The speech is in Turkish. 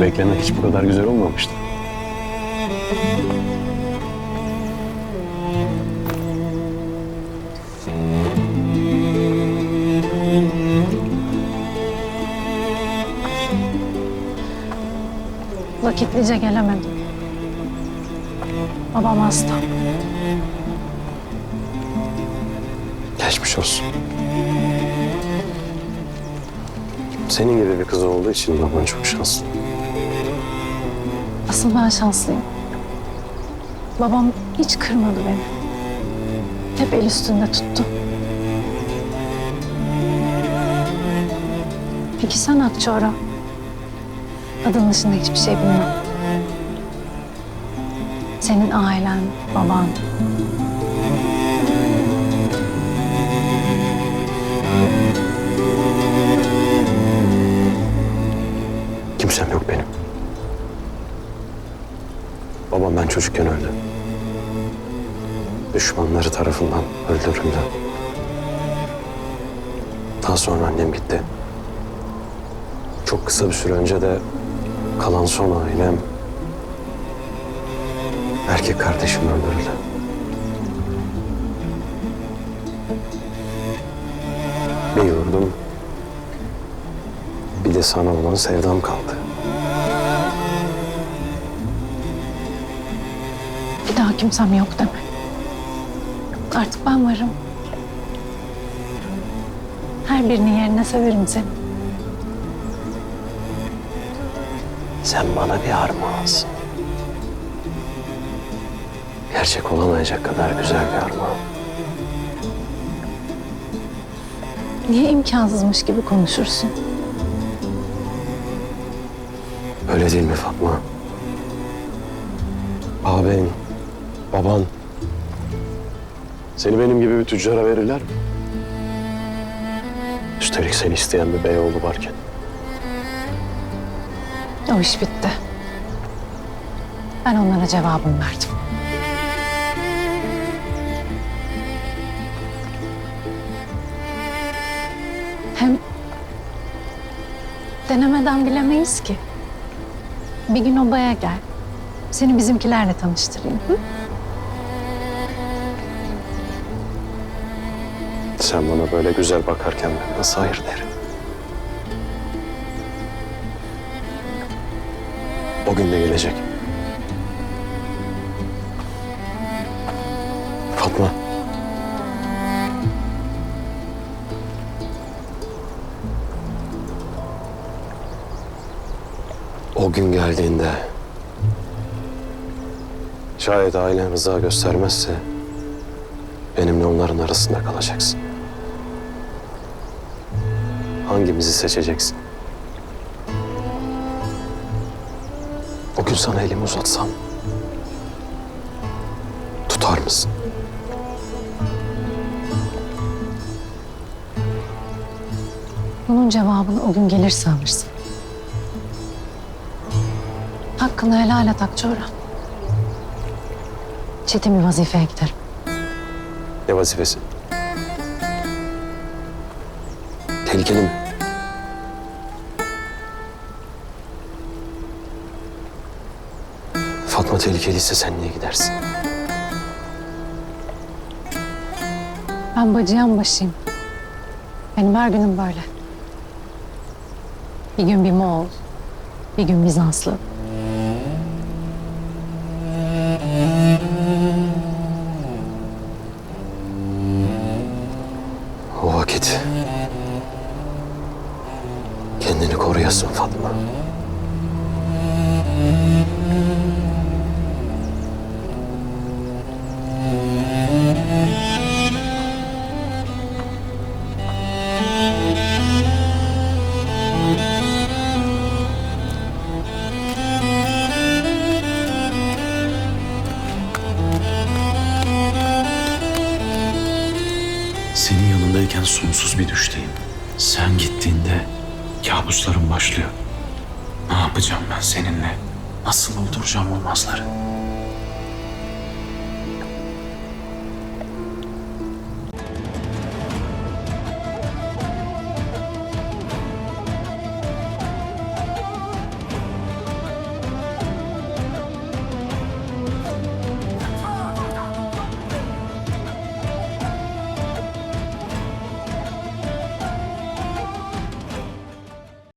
beklemek hiç bu kadar güzel olmamıştı. Vakitlice gelemedim. Babam hasta. Geçmiş olsun. Senin gibi bir kız olduğu için baban çok şanslı. Asıl ben şanslıyım. Babam hiç kırmadı beni. Hep el üstünde tuttu. Peki sen Akçoğra? Adın dışında hiçbir şey bilmem. Senin ailen, baban. Kimsem yok benim. Babam ben çocukken öldü. Düşmanları tarafından öldürüldü. Daha sonra annem gitti. Çok kısa bir süre önce de kalan son ailem erkek kardeşim öldürüldü. Bir yurdum, bir de sana olan sevdam kaldı. Kimsem yok deme. Artık ben varım. Her birinin yerine severim seni. Sen bana bir armağansın. Gerçek olamayacak kadar güzel bir armağan. Niye imkansızmış gibi konuşursun? Öyle değil mi Fatma? Ağabeyin, baban. Seni benim gibi bir tüccara verirler mi? Üstelik seni isteyen bir beyoğlu varken. O iş bitti. Ben onlara cevabımı verdim. Hem denemeden bilemeyiz ki. Bir gün obaya gel. Seni bizimkilerle tanıştırayım. Hı? Sen bana böyle güzel bakarken ben nasıl hayır derim? O gün de gelecek. Fatma. O gün geldiğinde şayet ailen rıza göstermezse benimle onların arasında kalacaksın. Hangimizi seçeceksin? O gün sana elimi uzatsam tutar mısın? Bunun cevabını o gün gelirse alırsın. Hakkını helal et Akçoğra. Çetin bir vazifeye giderim. Ne vazifesi? Tehlikeli mi? Fatma tehlikeliyse sen niye gidersin? Ben bacıyan başıyım. Benim her günüm böyle. Bir gün bir Moğol, bir gün Bizanslı. Vakit kendini koruyasın Fatma. Sonsuz bir düşteyim. Sen gittiğinde kabuslarım başlıyor. Ne yapacağım ben seninle? Nasıl olduracağım olmazları?